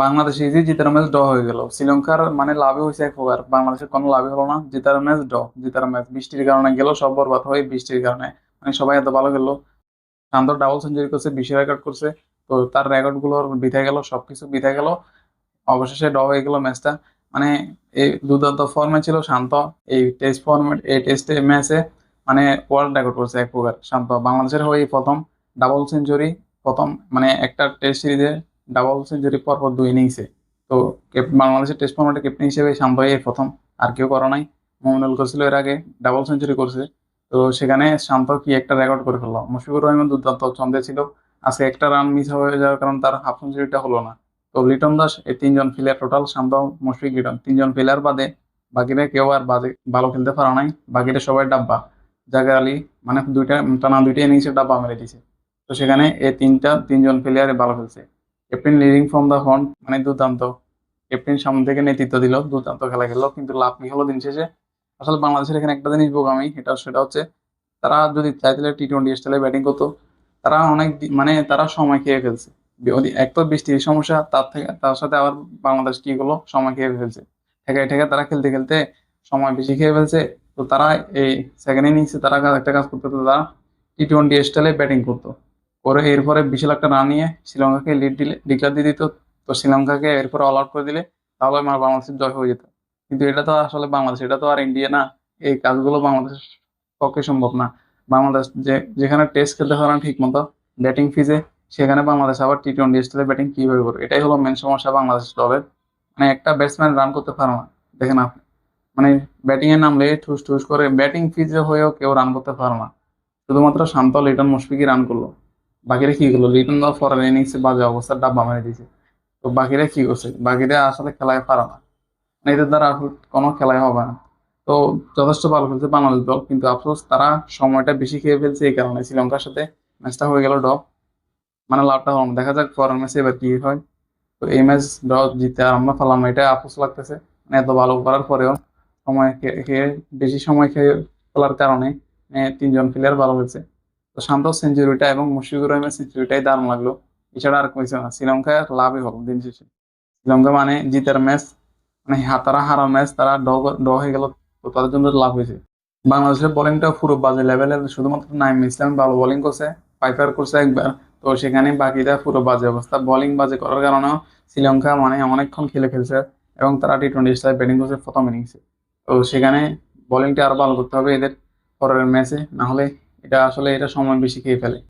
বাংলাদেশে যে জিতার match draw হয়ে গেল, শ্রীলঙ্কার মানে লাভই হয়েছে এক প্রকার। বাংলাদেশের কোনো লাভই হলো না, জিতার ম্যাচ ড্র জিতার ম্যাচ বৃষ্টির কারণে গেল, সব বরবাদ হয়ে বৃষ্টির কারণে। মানে সবাই এত ভালো গেল শান্ত ডাবল সেঞ্চুরি করছে বিশ্ব রেকর্ড করছে। তো তার রেকর্ডগুলো বিথে গেল, সবকিছু বিথে গেল। অবশেষে ড্র হয়ে গেল ম্যাচটা মানে এই দুর্দান্ত ফর্মে ছিল শান্ত, এই টেস্ট ফর্মেট এই টেস্ট ম্যাচে মানে ওয়ার্ল্ড রেকর্ড করছে এক প্রকার। শান্ত, বাংলাদেশের হয়ে প্রথম ডাবল সেঞ্চুরি প্রথম মানে একটা টেস্ট সিরিজে ডাবল সেঞ্চুরি পর পর দুই ইনিংসে তো বাংলাদেশের টেস্ট ফর্মেটে ক্যাপ্টেন হিসেবে শান্ত এই প্রথম, আর কেউ করা নাই। মোমিনুল করছিল এর আগে ডাবল সেঞ্চুরি করছে। তো সেখানে শান্ত কি একটা রেকর্ড করে ফেলল? মুশফিকুর রহমান দুর্দান্ত ছন্দে ছিল। আজকে একটা রান মিস হয়ে যাওয়ার কারণ তার হাফ সেঞ্চুরিটা হলো না। তো লিটন দাস, এই তিনজন প্লেয়ার টোটাল শান্ত, মুশফিক, লিটন। তিনজন প্লেয়ার বাদে বাকিরা কেউ আর বাদে ভালো খেলতে পারা নাই। বাকিরা সবাই ডাব্বা। জাগের আলী মানে দুইটা টানা দুইটা ইনিংসে ডাব্বা মেরে দিছে তো সেখানে এই তিনটা তিনজন প্লেয়ারে ভালো খেলছে। Captain leading from the front মানে দুর্দান্ত। ক্যাপ্টেন সামনে থেকে নেতৃত্ব দিল, দুর্দান্ত খেলা খেললো, কিন্তু লাভ কি হলো দিন শেষে? আসলে বাংলাদেশের এখানে একটা জিনিস বোকামি, এটা সেটা হচ্ছে, তারা যদি চাইলে টি টোয়েন্টি স্টাইলে ব্যাটিং করতো, তারা অনেক মানে তারা সময় খেয়ে ফেলছে। এক তো বৃষ্টির সমস্যা, তার থেকে, তার সাথে আবার বাংলাদেশ কি হলো সময় খেয়ে ফেলছে। ঠেকায় ঠেকায় তারা খেলতে খেলতে সময় বেশি খেয়ে ফেলছে, তো তারা এই সেকেন্ড ইনিংসে তারা একটা কাজ করতে তারা টি টোয়েন্টি স্টাইলে ব্যাটিং করতো। করে এরপরে বিশাল একটা রান নিয়ে শ্রীলঙ্কাকে লিড দিলে ডিক্লার দিয়ে দিত। তো শ্রীলঙ্কাকে এরপরে অল আউট করে দিলে, তাহলে আমার বাংলাদেশের জয় হয়ে যেত। কিন্তু এটা তো আসলে বাংলাদেশ, এটা তো আর ইন্ডিয়া না। এই কাজগুলো বাংলাদেশের পক্ষে সম্ভব না। বাংলাদেশ যে, যেখানে টেস্ট খেলতে পারে না ঠিক মতো ব্যাটিং ফিজে সেখানে বাংলাদেশ আবার টি টোয়েন্টি স্টাইলে ব্যাটিং কীভাবে করবে? এটাই হলো মেন সমস্যা বাংলাদেশ দলের। মানে একটা ব্যাটসম্যান রান করতে পারে না, দেখেন আপনি। মানে ব্যাটিং এ নামলে ঠুস ঠুস করে ব্যাটিং ফিজে হয়েও কেউ রান করতে পারে না। শুধুমাত্র শান্ত লিটন মুশফিকই রান করল। বাকিরা কি করল লিটন দা ফরেন ইনিংসে বাজে অবস্থার ডাব্বা মেরে দিয়েছে। তো বাকিরা কি করছে বাকিরা আসলে খেলায় পারে না। মানে এদের দ্বারা কোনো খেলাই হবে না। তো যথেষ্ট ভালো খেলছে বাংলাদেশ দল। কিন্তু আফসোস, তারা সময়টা বেশি খেয়ে ফেলছে এই কারণে। শ্রীলঙ্কার সাথে ম্যাচটা হয়ে গেল ড্র। মানে লাভটা হলো না। দেখা যাক পরের ম্যাচে এবার কি হয়। তো এই ম্যাচ ড্র জিতে আর আমরা পেলাম না। এটা আফসোস লাগতেছে। মানে এত ভালো করার পরেও সময় খেয়ে খেয়ে, বেশি সময় খেয়ে ফেলার কারণে তিনজন প্লেয়ার ভালো হয়েছে তো শান্ত সেঞ্চুরিটা এবং মুশফিকুর রহিমের সেঞ্চুরিটাই দারুণ লাগল। এছাড়া আর কিছু না শ্রীলঙ্কা লাভই হলো দিন শেষে। শ্রীলঙ্কা মানে জিতের ম্যাচ মানে তারা হারা ম্যাচ তারা ড হয়ে গেল, তো তাদের জন্য লাভ হয়েছে। বাংলাদেশের বোলিংটা পুরো বাজে লেভেলের শুধুমাত্র নাইম ইসলাম ভালো বোলিং করছে পাইপার করছে একবার, তো সেখানে বাকিটা পুরো বাজে অবস্থা। বোলিং বাজে করার কারণেও শ্রীলঙ্কা মানে অনেকক্ষণ খেলে ফেলছে এবং তারা টি টোয়েন্টি স্টাইল ব্যাটিং করছে প্রথম ইনিংসে তো সেখানে বোলিংটা আরও ভালো করতে হবে এদের পরের ম্যাচে না হলে এটা আসলে এটা সময় বেশি খেয়ে ফেলে।